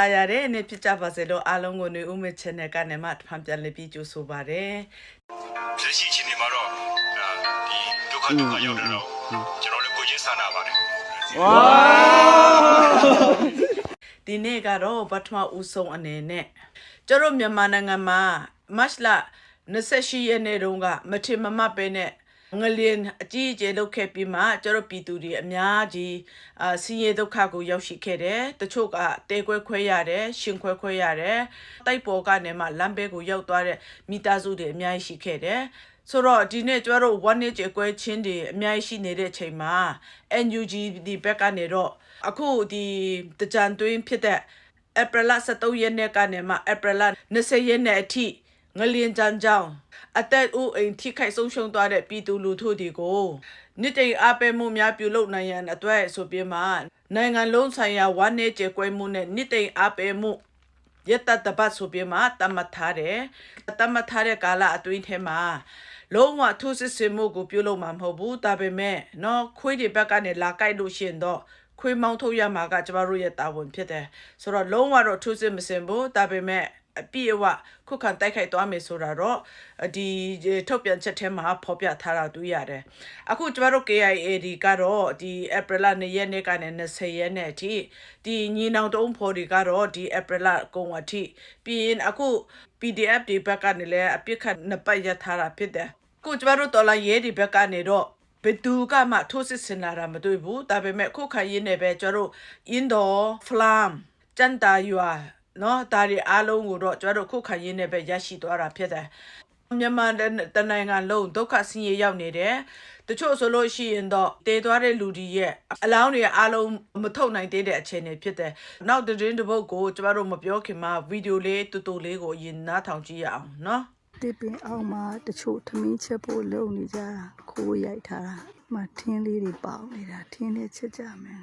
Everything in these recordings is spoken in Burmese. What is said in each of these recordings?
တာယာတဲ့နေ့ဖြစ်ကြပါစေလို့အားလုံးကိုနေဦးမေ channel ကနေမှဖန်ပြန်လေးပြီးကြိုဆိုပါရစေလက်ရှိအချိန်ဒီမှာတော့အာဒီဒုက္ခဒုက္ခရောက်နေတော့ကျွန်တော်လည်းကိုကြီးဆန္ဒပါတယ်ဒီနေ့ကတော့ပထမဦးဆုံးအနေနဲ့ကျတို့မြန်မာနိုင်ငံမှာမတ်လ28ရက်နေ့တုန်းကမထင်မမှတ်ပဲနဲ့ ငလျင်အကြီးအကျယ်လုပ်ခဲ့ပြီးမှကျတို့ပြည်သူတွေအများကြီးအာဆင်းရဲဒုက္ခကိုရောက်ရှိခဲ့တယ်တချို့ကတဲခွဲခွဲရတယ်ရှင်ခွဲခွဲရတယ်တိုက်ပေါ်ကနေမှလမ်းဘေးကိုရောက်သွားတဲ့မိသားစုတွေအများကြီးရှိခဲ့တယ်ဆိုတော့ဒီနေ့ကျတို့ one day အကွဲချင်းတွေအများကြီးရှိနေတဲ့အချိန်မှာ NUG ဒီဘက်ကနေတော့အခုဒီတကြံတွင်းဖြစ်တဲ့ April 23ရက်နေ့ကနေမှ April 20ရက်နေ့အထိ ငလျင်ကြမ်းကြောင်းအသက်အိုးအိမ်ထိခိုက်ဆုံးရှုံးသွားတဲ့ပြည်သူလူထုတွေကိုနှစ်တိမ်အပဲမှုများပြုလုပ်နိုင်ရန်အတွက်ဆိုပြီးမှနိုင်ငံလုံးဆိုင်ရာဝါနေကြေကွဲမှုနဲ့နှစ်တိမ်အပဲမှုရတတပတ်ဆိုပြီးမှတတ်မှတ်ထားတယ်တတ်မှတ်ထားတဲ့ကာလအတွင်းထဲမှာလုံးဝထူးဆစ်ဆင်မှုကိုပြုလုပ်မှာမဟုတ်ဘူးဒါပေမဲ့နော်ခွေးတွေဘက်ကနေလာကြိုက်လို့ရှင်တော့ခွေးမောင်းထုတ်ရမှာကကျမတို့ရဲ့တာဝန်ဖြစ်တယ်ဆိုတော့လုံးဝတော့ထူးဆစ်မစင်ဘူးဒါပေမဲ့ အပြည့်အဝခုခံတိုက်ခိုက်သွားမယ်ဆိုတာတော့ဒီထုတ်ပြန်ချက်ထဲမှာဖော်ပြထားတာတွေ့ရတယ်အခုကျမတို့ KIA ဒီကတော့ဒီ April 2ရက်နေ့ကနေ20ရက်နေ့အထိဒီညီနောင်တုံးဖော်တွေကတော့ဒီ April ကုန်အထိပြီးရင်အခု PDF တွေဘက်ကနေလည်းအပြစ်ခတ်နှစ်ပတ်ရထားတာဖြစ်တယ်အခုကျမတို့တော်လာရဲဒီဘက်ကနေတော့ဘယ်သူကမှထိုးစစ်ဆင်လာတာမတွေ့ဘူးဒါပေမဲ့အခုခိုင်ရင်းနေပဲကျမတို့ indoor flam စန်တာယွာ နော်ဒါတွေအားလုံးကိုတော့ကျမတို့ခုခိုင်ရင်းနဲ့ပဲရရှိသွားတာဖြစ်တယ်မြန်မာတနိုင်ငံလုံးဒုက္ခဆင်းရဲရောက်နေတယ်တချို့ဆိုလို့ရှိရင်တော့တည်သွားတဲ့လူတွေရဲ့အလောင်းတွေအားလုံးမထုတ်နိုင်သေးတဲ့အခြေအနေဖြစ်တယ်နောက်သတင်းတစ်ပုဒ်ကိုကျမတို့မပြောခင်မှာဗီဒီယိုလေးတူတူလေးကိုရင်နားထောင်ကြည့်ရအောင်နော်တစ်ပင်အောက်မှာတချို့ထမင်းချက်ဖို့လုံနေကြတာခိုးရိုက်ထားတာမထင်းလေးတွေပေါက်နေတာထင်းနဲ့ချက်ကြမယ်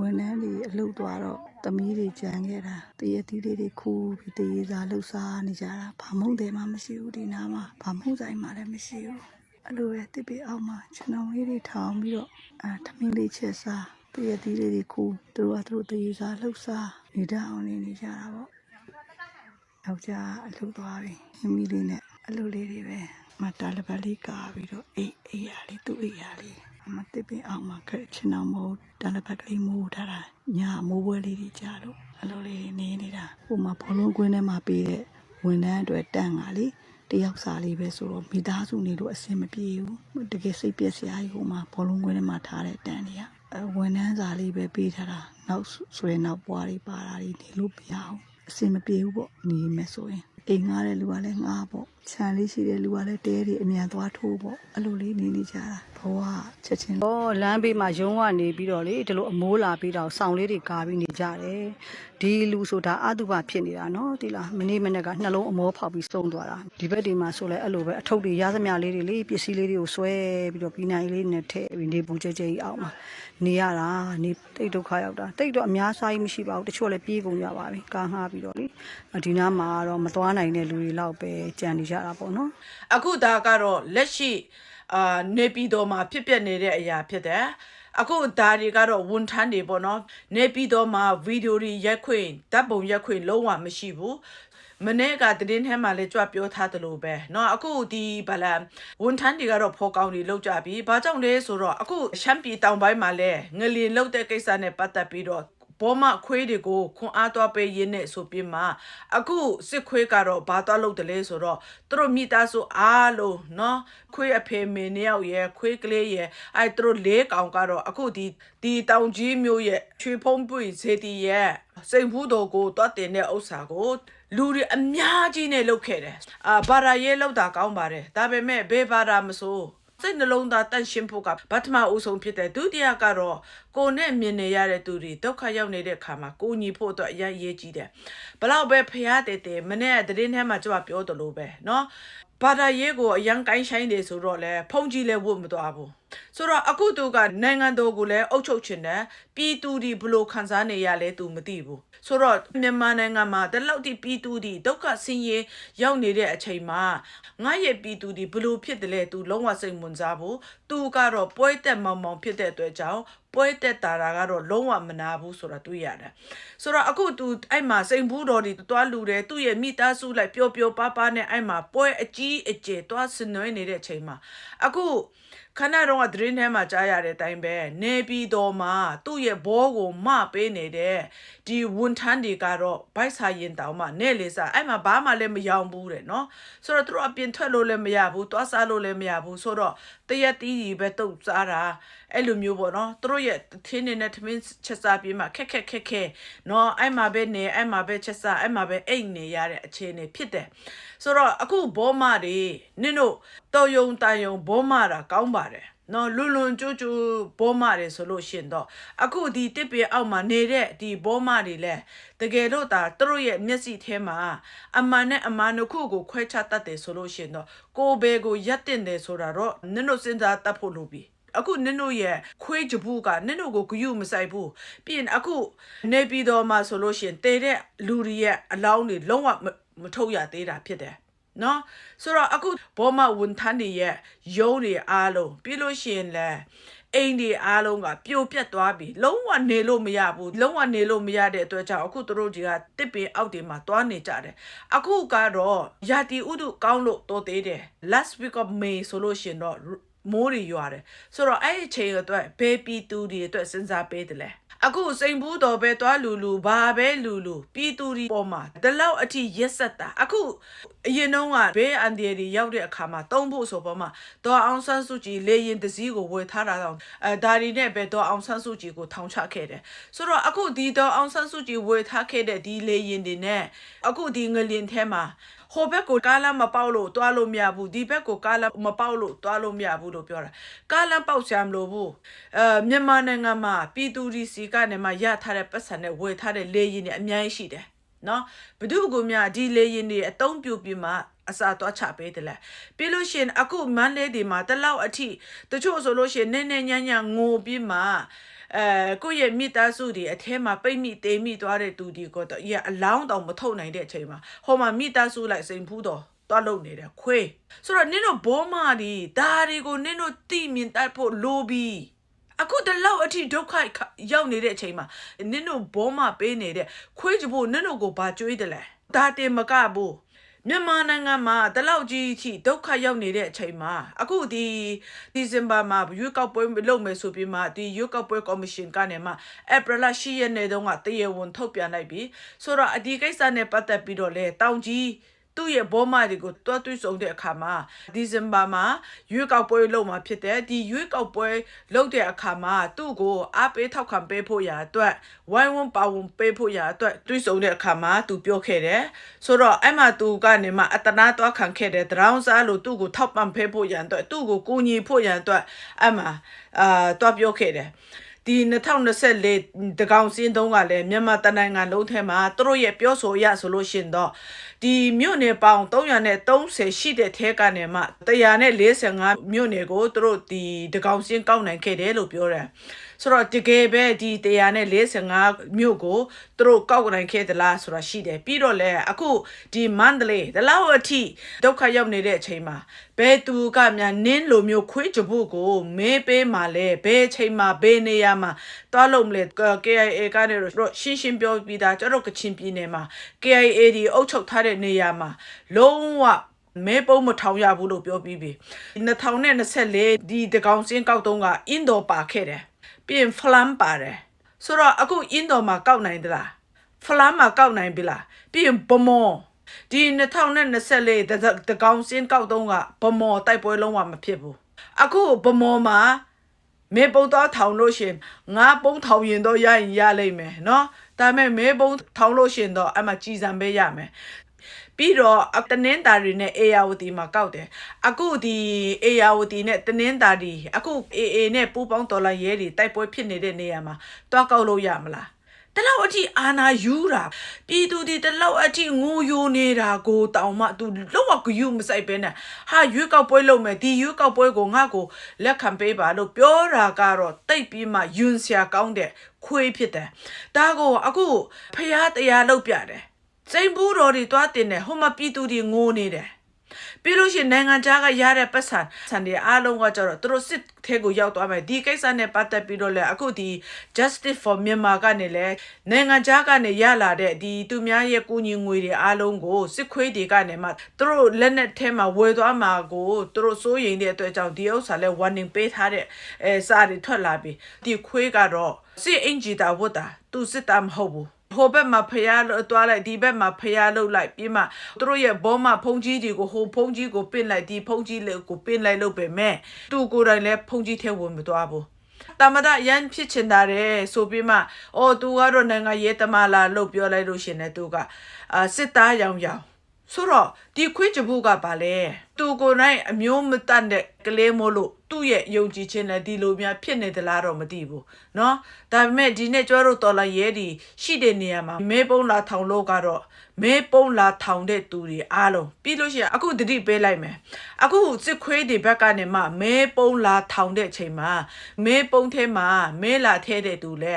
ဝန်ထမ်းတွေအလုပ်သွားတော့သမီးတွေကြံခဲ့တာတရတီးလေးတွေခူးပြီးတရေစာလှုပ်ရှားနေကြတာဘာမုန်းတယ်မှမရှိဘူးဒီနားမှာဘာမုန်းဆိုင်မှလည်းမရှိဘူးအဲ့လိုပဲတစ်ပင်အောက်မှာကျွန်တော်လေးတွေထောင်ပြီးတော့အာထမင်းလေးချက်စားတရတီးလေးတွေခူးသူတို့ကသူတို့တရေစာလှုပ်ရှားနေတတ်အောင်နေနေကြတာပေါ့ယောက်ျားအလုပ်သွားပြီမိမိလေးနဲ့အလုပ်လေးတွေပဲမတာလပတ်လေးကာပြီးတော့အေးအေးရလေးသူ့အေးရလေးအ မတစ်ပင်အောင်မှာခက်ချင်အောင်မို့တာလပတ်ကလေးမိုးထားတာညာမိုးပွဲလေးတွေကြာလို့အလုပ်လေးတွေနေနေတာဟိုမှာဘောလုံးကွင်းထဲမှာပေးတဲ့ဝန်ထမ်းအတွက်တန့်ကလေတယောက်စာလေးပဲဆိုတော့မိသားစုနေလို့အဆင်မပြေဘူးတကယ်စိတ်ပြက်စရာကြီးဟိုမှာဘောလုံးကွင်းထဲမှာထားတဲ့တန့်တွေကအဲဝန်ထမ်းစာလေးပဲပေးထားတာနောက်ဆွဲနောက်ပွားတွေပါတာတွေနေလို့မရဘူးအဆင်မပြေဘူးပေါ့နေမယ်ဆိုရင်အိမ်ငားတဲ့လူကလည်းငားပေါ့ ခြံလေးရှိတဲ့လူကလည်းတဲတွေအမြန်သွားထိုးပေါ့အဲ့လိုလေးနေနေကြတာဘဝချက်ချင်းဩလမ်းဘေးမှာရုံးကနေပြီးတော့လေဒီလိုအမိုးလာပြီးတော့စောင်းလေးတွေကာပြီးနေကြတယ်ဒီလူဆိုတာအတုပဖြစ်နေတာနော်ဒီလားမနေ့မနေ့ကနှလုံးအမောဖောက်ပြီးစုံသွားတာဒီဘက်ဒီမှာဆိုလဲအဲ့လိုပဲအထုပ်တွေရသမျှလေးတွေလေပစ္စည်းလေးတွေကိုဆွဲပြီးတော့ပြီးနိုင်လေးနဲ့ထည့်ပြီးနေပူကြဲကြဲကြီးအောင်မှာနေရတာနေတိတ်ဒုက္ခရောက်တာတိတ်တော့အများစားကြီးမရှိပါဘူးတချို့လည်းပြေးကုန်ကြပါပြီကားငှားပြီးတော့လေဒီနားမှာတော့မသွားနိုင်တဲ့လူတွေလောက်ပဲကြံနေကြတာပေါ့နော် အခုဒါကတော့လက်ရှိအာနေပြည်တော်မှာဖြစ်ပျက်နေတဲ့အရာဖြစ်တယ်အခုဒါတွေကတော့ဝန်ထမ်းတွေပေါ့နော်နေပြည်တော်မှာဗီဒီယိုတွေရက်ခွင့်ဓာတ်ပုံရက်ခွင့်လုံးဝမရှိဘူးမနေ့ကတည်င်းထဲမှာလည်းကြွပြောထားသလိုပဲเนาะအခုဒီဗလာဝန်ထမ်းတွေကတော့ဖော်ကောင်းတွေလောက်ကြပြီဘာကြောင့်လဲဆိုတော့အခုရှမ်းပြည်တောင်ပိုင်းမှာလည်းငလျင်လောက်တဲ့ကိစ္စနဲ့ပတ်သက်ပြီးတော့ ဘောမခွေးတွေကိုခွန်အားသွားပေးရင်းနဲ့ဆိုပြီးမှအခုစစ်ခွေးကတော့ဘာသွားလုပ်တယ်လဲဆိုတော့သူတို့မိသားစုအားလုံးနော်ခွေးအဖေမင်းနှစ်ယောက်ရဲ့ခွေးကလေးရဲ့အဲသူတို့လေးကောင်ကတော့အခုဒီဒီတောင်ကြီးမျိုးရဲ့ချွေဖုံးပွင့်စေတီရဲ့စိန်ဖူးတော်ကိုသွားတင်တဲ့ဥစ္စာကိုလူတွေအများကြီးနဲ့လုပ်ခဲ့တယ်အာဘာရာရဲလောက်တာကောင်းပါတယ်ဒါပေမဲ့ဘေဘာရာမဆိုး စိတ်နှလုံးသားတန့်ရှင်းဖို့ကပထမအဆုံးဖြစ်တယ်ဒုတိယကတော့ကိုယ်နဲ့မြင်နေရတဲ့သူတွေဒုက္ခရောက်နေတဲ့ခါမှာကိုညီဖို့အတွက်အရင်ရေးကြည့်တယ်ဘလောက်ပဲဖျားတဲ့တဲ့မနေ့ကသတင်းထဲမှာကျွန်မပြောသလိုပဲเนาะ ဘာသာရေးကိုအရင်ကိုင်းဆိုင်တယ်ဆိုတော့လေဖုန်ကြီးလည်းဝတ်မသွားဘူးဆိုတော့အခုသူကနိုင်ငံတော်ကိုလည်းအုပ်ချုပ်ချင်တယ်ပြည်သူဒီဘလို့ခံစားနေရလဲသူမသိဘူးဆိုတော့မြန်မာနိုင်ငံမှာတလောက်တိပြည်သူဒီဒုက္ခဆင်းရဲရောက်နေတဲ့အချိန်မှာငါရဲ့ပြည်သူဒီဘလို့ဖြစ်တယ်လဲသူလုံးဝစိတ်ဝင်စားဘူးသူကတော့ပွဲတက်မောင်မောင်ဖြစ်တဲ့အတွက်ကြောင့် ပွဲတက်တာတာကတော့လုံးဝမနာဘူးဆိုတာတွေ့ရတယ်ဆိုတော့အခု तू အဲ့မှာစိန်ဘူးတော်ဒီတွားလူတယ်သူ့ရဲ့မိသားစုလိုက်ပျော်ပျော်ပါးပါးနဲ့အဲ့မှာပွဲအကြီးအကျယ်တွားဆင်နွှဲနေတဲ့အချိန်မှာအခု ခဏတော့ကသတင်းထဲမှာကြားရတဲ့အတိုင်းပဲနေပြည်တော်မှာသူ့ရဲ့ဘောကိုမပေးနေတဲ့ဒီဝန်ထမ်းတွေကတော့ဘိုက်စာရင်တောင်မှနဲ့လေစားအဲ့မှာဘာမှလည်းမယောင်ဘူးတဲ့နော်ဆိုတော့သူတို့အပြင်ထွက်လို့လည်းမရဘူးတွားစားလို့လည်းမရဘူးဆိုတော့တရက်တီးကြီးပဲတုတ်စားတာအဲ့လိုမျိုးပေါ့နော်သူတို့ရဲ့ထင်းနေတဲ့ထမင်းချက်စားပြီးမှခက်ခက်ခက်ခဲနော်အဲ့မှာပဲနေအဲ့မှာပဲချက်စားအဲ့မှာပဲအိတ်နေရတဲ့အခြေအနေဖြစ်တယ်ဆိုတော့အခုဘောမတွေနင်တို့ တော်ယုံတန်ယုံဘောမတာကောင်းပါတယ်နော်လွန်လွန်ကျူးကျူးဘောမတယ်ဆိုလို့ရှင်တော့အခုဒီတစ်ပေအောက်မှာနေတဲ့ဒီဘောမတွေလဲတကယ်လို့ဒါသူတို့ရဲ့မျက်စိထဲမှာအမှန်နဲ့အမှန်တစ်ခုကိုခွဲခြားတတ်တယ်ဆိုလို့ရှင်တော့ကိုယ်ဘယ်ကိုရက်တင်တယ်ဆိုတာတော့နင်တို့စဉ်းစားတတ်ဖို့လိုပြီအခုနင်တို့ရဲ့ခွေးကြဘူးကနင်တို့ကိုဂယုမဆိုင်ဘူးပြီးရင်အခုနေပြည်တော်မှာဆိုလို့ရှရင်တေတဲ့လူတွေရဲ့အလောင်းတွေလုံးဝမမထုတ်ရသေးတာဖြစ်တယ် နော်ဆိုတော့အခုဘောမဝန်ထမ်းတွေရဲ့ရုံးတွေအားလုံးပြီးလို့ရှရင်လဲအိမ်တွေအားလုံးကပြိုပြက်သွားပြီလုံးဝနေလို့မရဘူးလုံးဝနေလို့မရတဲ့အတွက်ကြောင့်အခုသူတို့တွေကတစ်ပင်အောက်တွေမှာသွားနေကြတယ်အခုကတော့ယာတီဥဒုကောင်းလို့တိုးသေးတယ် last week of may ဆိုလို့ရှရင်တော့မိုးတွေရွာတယ်ဆိုတော့အဲ့ဒီအချိန်အတွက်ဘေးပီတူတွေအတွက်စဉ်းစားပေးတယ်လေ အခုစိန်ဘူးတော်ပဲတွားလူလူဘာပဲလူလူပီတူတွေပေါ်မှာဒီလောက်အထိရက်ဆက်တာအခုအရင်တုန်းကဘေးအန်ဒီရီရောက်တဲ့အခါမှာတုံးဖို့ဆိုပေါ်မှာတော်အောင်ဆန်းစုကြည်လေရင်တစည်းကိုဝယ်ထားတာတော့အဲဒါရီနဲ့ပဲတော်အောင်ဆန်းစုကြည်ကိုထောင်ချခဲ့တယ်ဆိုတော့အခုဒီတော်အောင်ဆန်းစုကြည်ဝယ်ထားခဲ့တဲ့ဒီလေရင်တွေနဲ့အခုဒီငလင်ထဲမှာဟိုဘက်ကိုကားလမ်းမပေါက်လို့တွားလို့မရဘူးဒီဘက်ကိုကားလမ်းမပေါက်လို့တွားလို့မရဘူးလို့ပြောတာကားလမ်းပေါက်ချင်မလို့ဘူးအဲမြန်မာနိုင်ငံမှာပြည်သူဒီစီကနေမှရထားတဲ့ပတ်စံနဲ့ဝယ်ထားတဲ့လေရင်တွေအများကြီးရှိတယ်နော်ဘဒုကူမြဒီလေရင်တွေအတုံးပြူပြီးမှအစာတော့ချပေးတယ်လေပြီးလို့ရှရင်အခုမန်းလေးဒီမှာတလောက်အထိတချို့ဆိုလို့ရှရင်နည်းနည်းညံ့ညံ့ငိုပြီးမှ အဲကိုယ့်ရဲ့မိသားစုတွေအထဲမှာပိတ်မိတေးမိသွားတဲ့သူတွေကတော့ရအလောင်းတောင်မထုတ်နိုင်တဲ့အချိန်မှာဟိုမှာမိသားစုလိုက်စိန်ဖူးတော့တွားလုံနေတယ်ခွေးဆိုတော့နင်တို့ဘောမာဒီဒါတွေကိုနင်တို့တိမြင်တတ်ဖို့လိုပြီအခုတလောက်အထိဒုက္ခရောက်နေတဲ့အချိန်မှာနင်တို့ဘောမပေးနေတဲ့ခွေးကြဖို့နင်တို့ကိုဘာကြွေးတယ်လဲဒါတင်မကဘူး မြန်မာနိုင်ငံမှာတလောက်ကြီးအထိဒုက္ခရောက်နေတဲ့အချိန်မှာအခုဒီဒီဇင်ဘာမှာရွေးကောက်ပွဲလုပ်မယ်ဆိုပြီးမှဒီရွေးကောက်ပွဲကော်မရှင်ကနေမှဧပြီလ10ရက်နေ့တုန်းကတရေဝန်ထုတ်ပြန်လိုက်ပြီဆိုတော့အဒီကိစ္စနဲ့ပတ်သက်ပြီးတော့လေတောင်ကြီး သူ့ရဲ့ဘောမတွေကိုတွတ်တွေ့ဆုံတဲ့အခါမှာဒီဇင်ဘာမှာရွေးကောက်ပွဲလုပ်မှာဖြစ်တယ်ဒီရွေးကောက်ပွဲလုပ်တဲ့အခါမှာသူ့ကိုအားပေးထောက်ခံပေးဖို့ရာအတွက်ဝိုင်းဝန်းပါဝင်ပေးဖို့ရာအတွက်တွေ့ဆုံတဲ့အခါမှာသူပြောခဲ့တယ်ဆိုတော့အဲ့မှာသူကနေမှအတနာတော့ခံခဲ့တယ်တရောင်းစားလို့သူ့ကိုထောက်ပံ့ပေးဖို့ရန်အတွက်သူ့ကိုကူညီဖို့ရန်အတွက်အဲ့မှာအာတော့ပြောခဲ့တယ် ဒီ2024တကောင်စင်းတုံးကလည်းမြန်မာတနိုင်ငံလုံးထဲမှာသူတို့ရဲ့ပြောဆိုရဆိုလို့ရှင်တော့ဒီမြို့နယ်ပေါင်း330ရှိတဲ့ထဲကနေမှ145မြို့နယ်ကိုသူတို့ဒီတကောင်စင်းကောက်နိုင်ခဲ့တယ်လို့ပြောတယ် ဆိုတော့တကယ်ပဲဒီ145မြို့ကိုသူတို့ကောက်နိုင်ခဲ့သလားဆိုတာရှိတယ်ပြီးတော့လည်းအခုဒီမန္တလေးဒီလောက်အထိဒုက္ခရောက်နေတဲ့အချိန်မှာဘယ်သူကများနင်းလိုမျိုးခွေးကြဖို့ကိုမဲပေးမှလဲဘယ်အချိန်မှာဘယ်နေရာမှာတွားလို့မလဲ KIA ကနေတော့ရှင်းရှင်းပြောပြီးသားကျွန်တော်ကချင်ပြည်နယ်မှာ KIA ဒီအုပ်ချုပ်ထားတဲ့နေရာမှာလုံးဝမဲပုံးမထောင်ရဘူးလို့ပြောပြီးပြီ2024ဒီတကောင်စင်းကောက်တုံးကအင်ဒိုပါခဲ့တယ် ပြီးရင် flam ပါတယ်ဆိုတော့အခုအင်းတော်မှာကောက်နိုင်သလားဖလားမှာကောက်နိုင်ပြီလားပြီးရင်ဗမောဒီ2024တကောင်စင်းကောက်တုံးကဗမောတိုက်ပွဲလုံးဝမဖြစ်ဘူးအခုဗမောမှာမေပုံတော့ထောင်လို့ရှင်ငါပုံထောင်ရင်တော့ရရင်ရလိမ့်မယ်နော်ဒါပေမဲ့မေပုံထောင်လို့ရှင်တော့အမှကြည်စံပဲရမယ် ပြီးတော့တနင်္သာရီနဲ့ ARD မှာကောက်တယ်အခုဒီ ARD နဲ့တနင်္သာရီအခု AA နဲ့ပူပေါင်းတော်လာရဲတွေတိုက်ပွဲဖြစ်နေတဲ့နေရာမှာတွားကောက်လို့ရမလားတလောက်အထိအာနာယူတာပြည်သူဒီတလောက်အထိငိုယိုနေတာကိုတောင်မှ तू လောက်ဝဂယုမဆိုင်ပဲနဲ့ဟာရွေးကောက်ပွဲလုပ်မယ်ဒီရွေးကောက်ပွဲကိုငါ့ကိုလက်ခံပေးပါလို့ပြောတာကတော့တိတ်ပြီးမှယွန်းစရာကောင်းတဲ့ခွေးဖြစ်တယ်ဒါကိုအခုဖျားတရားလုပ်ပြတယ် စိန်ဘူးတော်တွေတွားတင်တယ်ဟိုမှာပြည်သူတွေငိုနေတယ်ပြီးလို့ရှိရင်နိုင်ငံခြားကရတဲ့ပတ်စံဆန်တွေအားလုံးကကြတော့သူတို့စစ်ထဲကိုရောက်သွားမယ်ဒီကိစ္စနဲ့ပတ်သက်ပြီးတော့လေအခုဒီ justice for Myanmar ကနေလေနိုင်ငံခြားကနေရလာတဲ့ဒီသူများရဲ့ကူညီငွေတွေအားလုံးကိုစစ်ခွေးတွေကနေမှသူတို့လက်နက်ထဲမှာဝယ်သွားမှာကိုသူတို့စိုးရိမ်တဲ့အတွက်ကြောင့်ဒီဥစ္စာလဲ warning ပေးထားတဲ့အဲစာတွေထွက်လာပြီဒီခွေးကတော့စစ်အင်ဂျီတာဝတ်တာသူစစ်တာမဟုတ်ဘူး ဟိုဘက်မှာဖျားလို့သွားလိုက်ဒီဘက်မှာဖျားလို့လိုက်ပြီးမှသူတို့ရဲ့ဘောမဖုန်ကြီးတွေကိုဟိုဖုန်ကြီးကိုပင့်လိုက်ဒီဖုန်ကြီးလေးကိုပင့်လိုက်လို့ပဲမဲ့သူကိုယ်တိုင်လည်းဖုန်ကြီးထဲဝင်မသွားဘူးတမဒရန်ဖြစ်ချင်တာတဲ့ဆိုပြီးမှအော်သူကတော့နိုင်ငံရေးတမလာလို့ပြောလိုက်လို့ရှင်တဲ့သူကအာစစ်သားရောင်ရောင် ဆိုတော့ဒီခွေးချဘူးကပါလေသူကိုယ်နိုင်အမျိုးမတတ်တဲ့ကလေးမို့လို့သူ့ရဲ့ယုံကြည်ခြင်းနဲ့ဒီလိုများဖြစ်နေသလားတော့မသိဘူးเนาะဒါပေမဲ့ဒီနေ့ကျွဲတို့တော်လာရဲဒီရှိတဲ့နေရာမှာမဲပုံးလာထောင်လို့ကတော့မဲပုံးလာထောင်တဲ့သူတွေအားလုံးပြီးလို့ရှိရင်အခုတတိပေးလိုက်မယ်အခုစစ်ခွေးတွေဘက်ကနေမှမဲပုံးလာထောင်တဲ့ချိန်မှာမဲပုံးထဲမှာမဲလာထဲတဲ့သူလဲ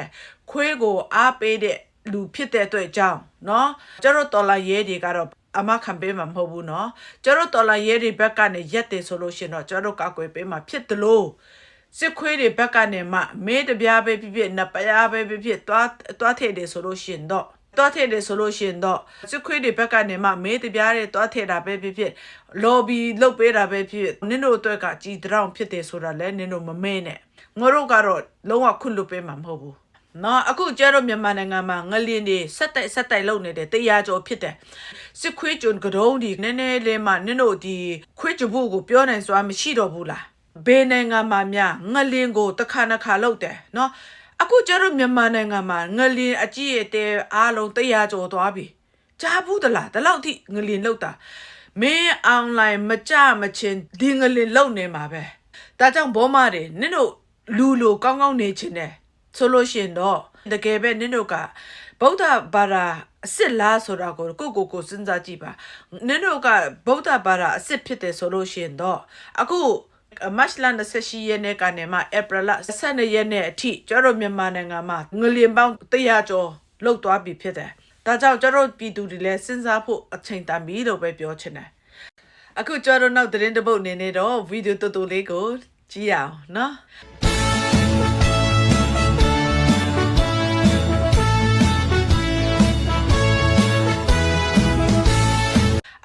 ခွေးကိုအားပေးတဲ့လူဖြစ်တဲ့အတွက်ကြောင့်เนาะကျတို့တော်လာရဲတွေကတော့ အမခံပေးမှာမဟုတ်ဘူးเนาะကျတို့တော်လာရဲတွေဘက်ကနေရက်တယ်ဆိုလို့ရှိရင်တော့ကျတို့ကောက်ွယ်ပေးမှာဖြစ်တယ်လို့ စစ်ခွေးတွေဘက်ကနေမှမဲတပြားပဲဖြစ်ဖြစ်နှစ်ပြားပဲဖြစ်ဖြစ်သွားသွားထည့်တယ်ဆိုလို့ရှရင်တော့သွားထည့်တယ်ဆိုလို့ရှရင်တော့စစ်ခွေးတွေဘက်ကနေမှမဲတပြားတွေသွားထည့်တာပဲဖြစ်ဖြစ် lobby လုပ်ပေးတာပဲဖြစ်ဖြစ်နင်တို့အတွက်ကကြည်တောင်ဖြစ်တယ်ဆိုတာလဲနင်တို့မမဲနဲ့ငါတို့ကတော့လုံးဝခွင့်လွတ်ပေးမှာမဟုတ်ဘူး နော်အခုကျတော့မြန်မာနိုင်ငံမှာငလင်းတွေဆက်တိုက်ဆက်တိုက်လုပ်နေတယ်တရားကျော်ဖြစ်တယ်စစ်ခွေးကျွန်းကတုံးဒီနည်းနည်းလေးမှနင်တို့ဒီခွေးကြဘူးကိုပြောနိုင်စွာမရှိတော့ဘူးလားဘယ်နိုင်ငံမှာများငလင်းကိုတစ်ခါနှစ်ခါလောက်တယ်နော်အခုကျတော့မြန်မာနိုင်ငံမှာငလင်းအကြည့်ရတဲ့အားလုံးတရားကျော်သွားပြီကြားဘူးသလားဒီလောက်ထိငလင်းလောက်တာမင်းအွန်လိုင်းမကြမချင်းဒီငလင်းလောက်နေမှာပဲဒါကြောင့်ဘောမတွေနင်တို့လူလိုကောင်းကောင်းနေချင်တယ် ဆိုလို့ရှိရင်တော့တကယ်ပဲနင်တို့ကဗုဒ္ဓဘာသာအစ်စ်လားဆိုတာကိုကိုကိုကိုစဉ်းစားကြည့်ပါနင်တို့ကဗုဒ္ဓဘာသာအစ်စ်ဖြစ်တယ်ဆိုလို့ရှိရင်တော့အခုမတ်လ28ရက်နေ့ကနေမှဧပြီလ12ရက်နေ့အထိကျတော့မြန်မာနိုင်ငံမှာငလျင်ပေါင်း100ကျော်လောက်သွားပြီဖြစ်တယ်။ဒါကြောင့်ကျတော့ပြည်သူတွေလည်းစဉ်းစားဖို့အချိန်တန်ပြီလို့ပဲပြောချင်တယ်။အခုကျတော့နောက်သတင်းတစ်ပုဒ်အနေနဲ့တော့ဗီဒီယိုတူတူလေးကိုကြည့်ရအောင်နော်။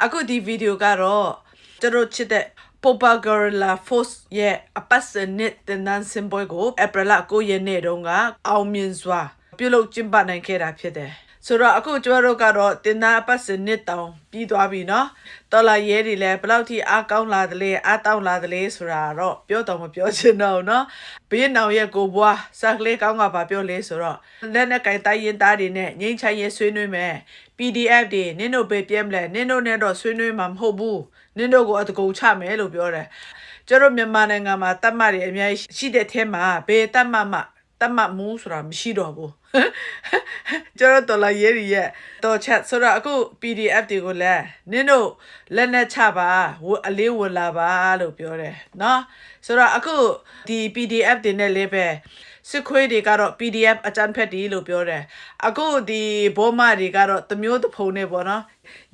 အခုဒီဗီဒီယိုကတော့ကျွန်တော်ချစ်တဲ့ Popa Gorilla Force ရဲ့အပတ်စနစ်တင်နန်းစင်ပွဲကိုဧပြီလ9ရက်နေ့တုန်းကအောင်မြင်စွာပြုလုပ်ကျင်းပနိုင်ခဲ့တာဖြစ်တယ် ဆိုတော့အခုကျွန်တော်တို့ကတော့တင်နာအပတ်စနစ်တောင်ပြီးသွားပြီเนาะတော်လာရဲတွေလည်းဘယ်လောက်ထိအားကောင်းလာသလဲအားတောင်းလာသလဲဆိုတာတော့ပြောတော့မပြောချင်တော့ဘူးเนาะဘေးနောင်ရဲ့ကိုဘွားစက်ကလေးကောင်းကပါပြောလဲဆိုတော့လက်နဲ့ကင်တိုင်းရင်သားတွေနဲ့ငိမ့်ချိုင်းရဲဆွေးနွေးမယ် PDF တွေနင်တို့ပဲပြဲမလဲနင်တို့နဲ့တော့ဆွေးနွေးမှာမဟုတ်ဘူးနင်တို့ကိုအတကုံချမယ်လို့ပြောတယ်ကျတော့မြန်မာနိုင်ငံမှာတတ်မှတ်တွေအများကြီးရှိတဲ့ထဲမှာဘယ်တတ်မှတ်မှ တ်မှတ်မှုဆိုတာမရှိတော့ဘူးကျတော့တော်လာရဲရီရဲ့တော်ချက်ဆိုတော့အခု PDF တွေကိုလည်းနင်တို့လက်နဲ့ချပါဝအလေးဝလာပါလို့ပြောတယ်နော်ဆိုတော့အခုဒီ PDF တွေနဲ့လည်းပဲစစ်ခွေးတွေကတော့ PDF အကြမ်းဖက်တီးလို့ပြောတယ်အခုဒီဘောမတွေကတော့တမျိုးတစ်ပုံနဲ့ပေါ့နော်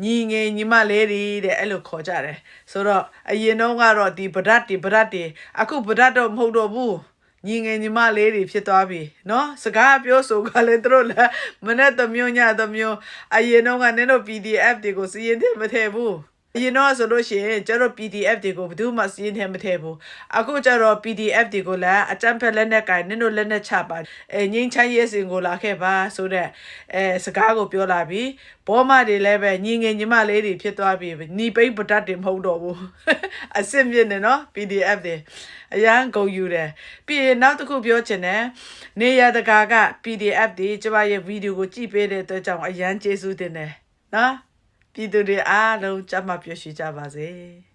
ညီငယ်ညီမလေးတွေတဲ့အဲ့လိုခေါ်ကြတယ်ဆိုတော့အရင်တော့ကတော့ဒီဗဒတ်တွေဗဒတ်တွေအခုဗဒတ်တော့မဟုတ်တော့ဘူး ညီငယ်ညီမလေးတွေဖြစ်သွားပြီเนาะစကားပြောဆိုကလည်းသူတို့လည်းမနဲ့တစ်မျိုးညတစ်မျိုးအရင်တော့ကနင်တို့ PDF တွေကိုစီးရင်တယ်မထည့်ဘူး အရင်တော့ဆိုလို့ရှိရင်ကျတော့ PDF တွေကိုဘယ်သူမှစီးရင်ထဲမထည့်ဘူးအခုကျတော့ PDF တွေကိုလည်းအကြမ်းဖက်လက်နက်ကင်နင်တို့လက်နက်ချပါအဲငိမ့်ချမ်းရဲစင်ကိုလာခဲ့ပါဆိုတော့အဲစကားကိုပြောလာပြီဘောမတွေလည်းပဲညီငယ်ညီမလေးတွေဖြစ်သွားပြီညီပိတ်ပတတ်တွေမဟုတ်တော့ဘူးအစ်စ်မြင့်နေနော် PDF တွေအရန်ကုန်ယူတယ်ပြီးရင်နောက်တစ်ခုပြောချင်တယ်နေရတကာက PDF တွေကျမရဲ့ဗီဒီယိုကိုကြည့်ပေးတဲ့အတွက်ကြောင့်အရန်ကျေးဇူးတင်တယ်နော် ပြည်သူတွေအားလုံးကြမ်းမှပျော်ရွှင်ကြပါစေ။